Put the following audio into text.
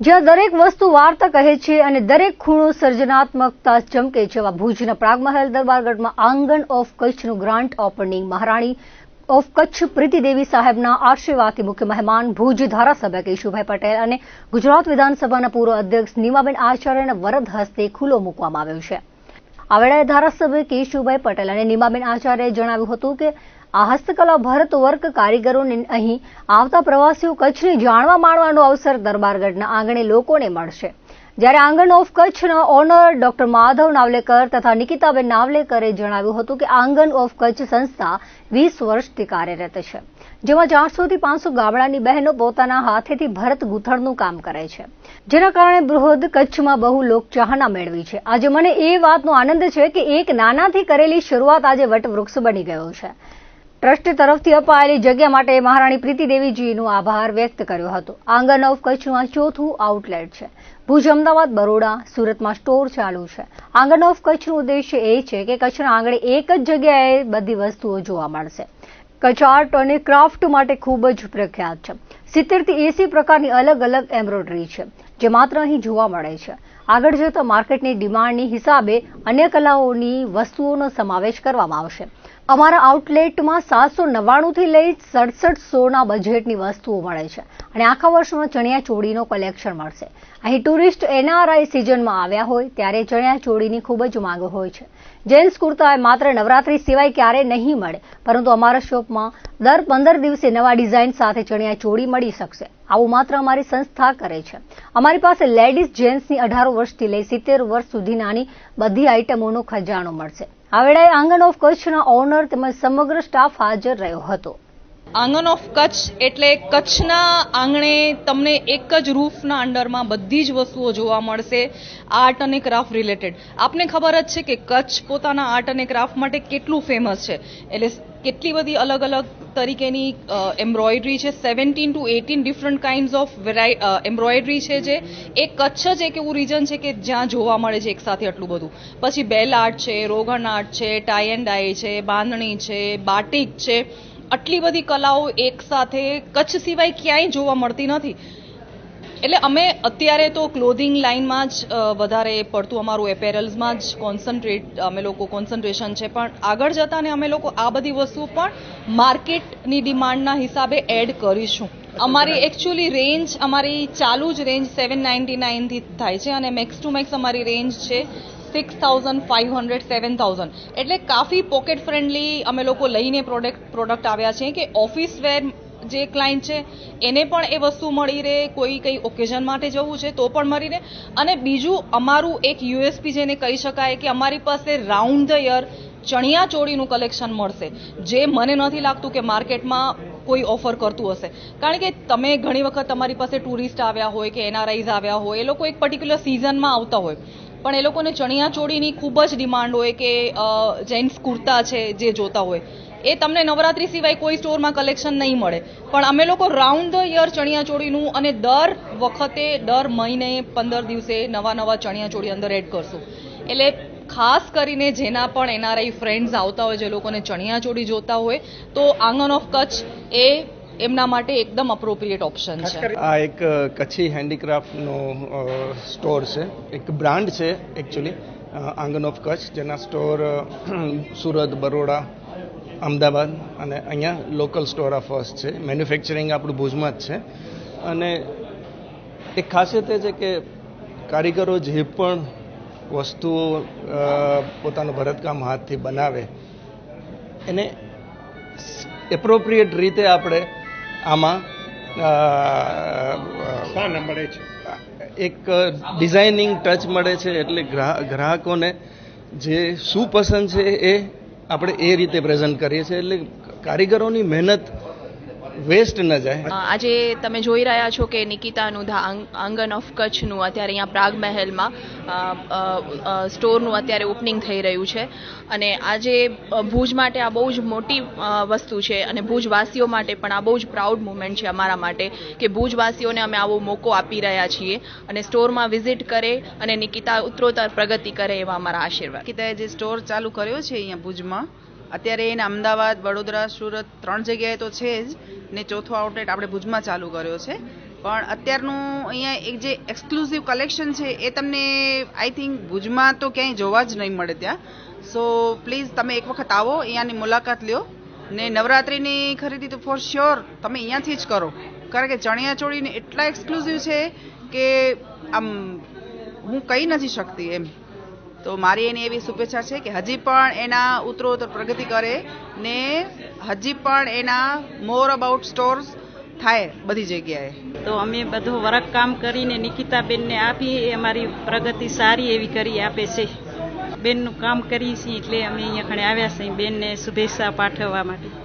જ્યાં દરેક વસ્તુ વાર્તા કહે છે અને દરેક ખૂણો સર્જનાત્મકતા ચમકે છે. એવા ભુજના પ્રાગમહેલ દરબારગઢમાં આંગણ ઓફ કચ્છનું grand opening. Maharani of Kutch Pritidevi સાહેબના આશીર્વાદથી મુખ્ય મહેમાન ભુજ ધારાસભ્ય કેશુભાઈ પટેલ અને ગુજરાત વિધાનસભાના પૂર્વ અધ્યક્ષ નીમાબેન આચાર્યના વરદ હસ્તે ખુલ્લો મૂકવામાં આવ્યો છે. આ વેળાએ ધારાસભ્ય કેશુભાઈ પટેલ અને નીમાબેન આચાર્યએ જણાવ્યું હતું કે આ હસ્તકલા ભરત વર્ક કારીગરોને અહીં આવતા પ્રવાસીઓ કચ્છને જાણવા માણવાનો અવસર દરબારગઢના આંગણે લોકોને મળશે. જ્યારે આંગણ ઓફ કચ્છના ઓનર ડોક્ટર માધવ નાવલેકર તથા નિકિતાબેન નાવલેકરે જણાવ્યું હતું કે આંગણ ઓફ કચ્છ સંસ્થા વીસ વર્ષથી કાર્યરત છે, જેમાં ચારસોથી પાંચસો ગામડાની બહેનો પોતાના હાથેથી ભરત ગૂંથણનું કામ કરે છે. જેના કારણે બૃહદ કચ્છમાં બહુ લોકચાહના મેળવી છે. આજે મને એ વાતનો આનંદ છે કે એક નાનાથી કરેલી શરૂઆત આજે વટવૃક્ષ બની ગયો છે. ટ્રસ્ટ તરફથી અપાયેલી જગ્યા માટે મહારાણી પ્રીતિદેવીજીનો આભાર વ્યક્ત કર્યો હતો. આંગણ ઓફ કચ્છમાં ચોથું આઉટલેટ છે. ભુજ, અમદાવાદ, બરોડા, સુરતમાં સ્ટોર ચાલુ છે. આંગણ ઓફ કચ્છનું ઉદ્દેશ્ય એ છે કે કચ્છના આંગણે એક જ જગ્યાએ બધી વસ્તુઓ જોવા મળશે. કચ્છ આર્ટ અને ક્રાફ્ટ માટે ખૂબ જ પ્રખ્યાત છે. સિત્તેરથી એસી પ્રકારની અલગ અલગ એમ્બ્રોઇડરી છે, જે માત્ર અહીં જોવા મળે છે. આગળ જતા માર્કેટની ડિમાન્ડની હિસાબે અન્ય કલાઓની વસ્તુઓનો સમાવેશ કરવામાં આવશે. અમારા આઉટલેટમાં સાતસો નવ્વાણુંથી લઈ સડસઠ સોના બજેટની વસ્તુઓ મળે છે. અને આખા વર્ષમાં ચણિયા ચોળીનો કલેક્શન મળશે. અહીં ટુરિસ્ટ એનઆરઆઈ સિઝનમાં આવ્યા હોય ત્યારે ચણિયા ચોળીની ખૂબ જ માંગ હોય છે. જેન્ટ્સ કુર્તા માત્ર નવરાત્રી સિવાય ક્યારેય નહીં મળે, પરંતુ અમારા શોપમાં દર પંદર દિવસે નવા ડિઝાઇન સાથે ચણિયા ચોળી મળી શકશે. આવું માત્ર અમારી સંસ્થા કરે છે. અમારી પાસે લેડીઝ જેન્ટ્સની અઢાર વર્ષથી લઈ સિત્તેર વર્ષ સુધી નાની બધી આઇટમોનો ખજાનો મળશે. આ વેળાએ આંગણ ઓફ કચ્છના ઓનર તેમજ સમગ્ર સ્ટાફ હાજર રહ્યો હતો. આંગણ ઓફ કચ્છ એટલે કચ્છના આંગણે તમને એક જ રૂફના અંડરમાં બધી જ વસ્તુઓ જોવા મળશે, આર્ટ અને ક્રાફ્ટ રિલેટેડ. આપને ખબર જ છે કે કચ્છ પોતાના આર્ટ અને ક્રાફ્ટ માટે કેટલું ફેમસ છે. એટલે કેટલી બધી અલગ અલગ તરીકેની એમ્બ્રોઇડરી છે. Seventeen to eighteen different kind of વેરાઈ embroidery છે જે. એ કચ્છ જ એક એવું રીજન છે કે જ્યાં જોવા મળે છે એકસાથે આટલું બધું. પછી બેલ આર્ટ છે, રોગન આર્ટ છે ટાઈ એન્ડ ડાય છે, બાંધણી છે, બાટિક છે. આટલી બધી કલાઓ એકસાથે કચ્છ સિવાય ક્યાંય જોવા મળતી નથી. એટલે અમે અત્યારે તો ક્લોધિંગ લાઇનમાં જ વધારે પડતું અમારું એપેરલ્સમાં જ કોન્સન્ટ્રેટ અમે લોકો કોન્સન્ટ્રેશન છે. પણ આગળ જતાને અમે લોકો આ બધી વસ્તુ પણ માર્કેટની ડિમાન્ડના હિસાબે એડ કરીશું. અમારી એકચ્યુઅલી રેન્જ અમારી ચાલુ જ રેન્જ સેવન નાઇન્ટી નાઇનથી થાય છે અને મેક્સ ટુ મેક્સ અમારી રેન્જ છે six thousand five hundred seven thousand એટલે કાફી પોકેટ ફ્રેન્ડલી અમે લોકો લઈને પ્રોડક્ટ પ્રોડક્ટ આવ્યા છે કે ઓફિસ વેર જે ક્લાયન્ટ છે, એને પણ એ વસ્તુ મળી રહે, કોઈ કંઈ ઓકેઝન માટે જવું છે તો પણ મળી રહે. અને બીજું, અમારું એક યુએસપી જેને કહી શકાય કે અમારી પાસે રાઉન્ડ ધ યર ચણિયા ચોળીનું કલેક્શન મળશે, જે મને નથી લાગતું કે માર્કેટમાં કોઈ ઓફર કરતું હશે. કારણ કે તમે ઘણી વખત તમારી પાસે ટુરિસ્ટ આવ્યા હોય કે એનઆરઆઈઝ આવ્યા હોય, એ લોકો એક પર્ટિક્યુલર સિઝનમાં આવતા હોય. પણ એ લોકોને ચણિયા ચોળીની ખૂબ જ ડિમાન્ડ હોય કે જેન્ટ્સ કુર્તા છે જે જોતા હોય. એ તમને નવરાત્રી સિવાય કોઈ સ્ટોરમાં કલેક્શન નહીં મળે. પણ અમે લોકો રાઉન્ડ ધ યર ચણિયા ચોળીનું અને દર વખતે, દર મહિને પંદર દિવસે નવા નવા ચણિયા ચોળી અંદર એડ કરશું. એટલે ખાસ કરીને જેના પણ એનઆરઆઈ ફ્રેન્ડ્સ આવતા હોય, જે લોકોને ચણિયા ચોળી જોતા હોય, તો આંગણ ઓફ કચ્છ એ એમના માટે એકદમ અપ્રોપ્રિએટ ઓપ્શન છે. આ એક કચ્છી હેન્ડીક્રાફ્ટનો સ્ટોર છે. એક બ્રાન્ડ છે એકચ્યુઅલી આંગન ઓફ કચ્છ જેના સ્ટોર સુરત બરોડા અમદાવાદ અને અહીંયા લોકલ સ્ટોર આ ફર્સ્ટ છે. મેન્યુફેક્ચરિંગ આપણું ભુજમાં જ છે. અને એક ખાસિયત એ છે કે કારીગરો જે પણ વસ્તુઓ પોતાનું ભરતકામ હાથથી બનાવે એને એપ્રોપ્રિએટ રીતે આપણે આમાં અ, એક ડિઝાઇનિંગ ટચ મળે છે એટલે ગ્રાહકોને જે શું પસંદ છે એ આપણે એ રીતે પ્રેઝન્ટ કરીએ છીએ. એટલે કારીગરોની મહેનત વેસ્ટ ન જાય. આજે તમે જોઈ રહ્યા છો કે નિકિતાનું આંગન ઓફ કચ્છનું અત્યારે અહીંયા પ્રાગ મહેલમાં સ્ટોરનું અત્યારે ઓપનિંગ થઈ રહ્યું છે. અને આજે ભુજ માટે આ બહુ જ મોટી વસ્તુ છે અને ભુજવાસીઓ માટે પણ આ બહુ જ પ્રાઉડ મુમેન્ટ છે અમારા માટે કે ભુજવાસીઓને અમે આવો મોકો આપી રહ્યા છીએ અને સ્ટોરમાં વિઝિટ કરે અને નિકિતા ઉત્તરોત્તર પ્રગતિ કરે એવા અમારા આશીર્વાદ. નિકિતાએ જે સ્ટોર ચાલુ કર્યો છે અહીંયા ભુજમાં અત્યારે એને અમદાવાદ, વડોદરા, સુરત ત્રણ જગ્યાએ તો છે જ, ને ચોથો આઉટલેટ આપણે ભુજમાં ચાલુ કર્યો છે. પણ અત્યારનું અહીંયા એક જે એક્સક્લુઝિવ કલેક્શન છે, એ તમને આઈ થિંક ભુજમાં તો ક્યાંય જોવા જ નહીં મળે ત્યાં. સો પ્લીઝ તમે એક વખત આવો, અહીંયાની મુલાકાત લ્યો. ને નવરાત્રિની ખરીદી તો ફોર શ્યોર તમે અહીંયાથી જ કરો. કારણ કે ચણિયા ચોળીને એટલા એક્સક્લુઝિવ છે કે આમ હું કહી નથી શકતી એમ. તો મારી એની એવી શુભેચ્છા છે કે હજી પણ એના ઉત્તરોત્તર પ્રગતિ કરે ને હજી પણ એના મોર અબાઉટ સ્ટોર્સ થાય બધી જગ્યાએ. તો અમે બધું વર્ક કામ કરીને નિકિતાબેનને આપી, એ અમારી પ્રગતિ સારી એવી કરી આપે છે. બેનનું કામ કરીએ છીએ એટલે અમે અહીંયા ખણે આવ્યા છીએ બેનને શુભેચ્છા પાઠવવા માટે.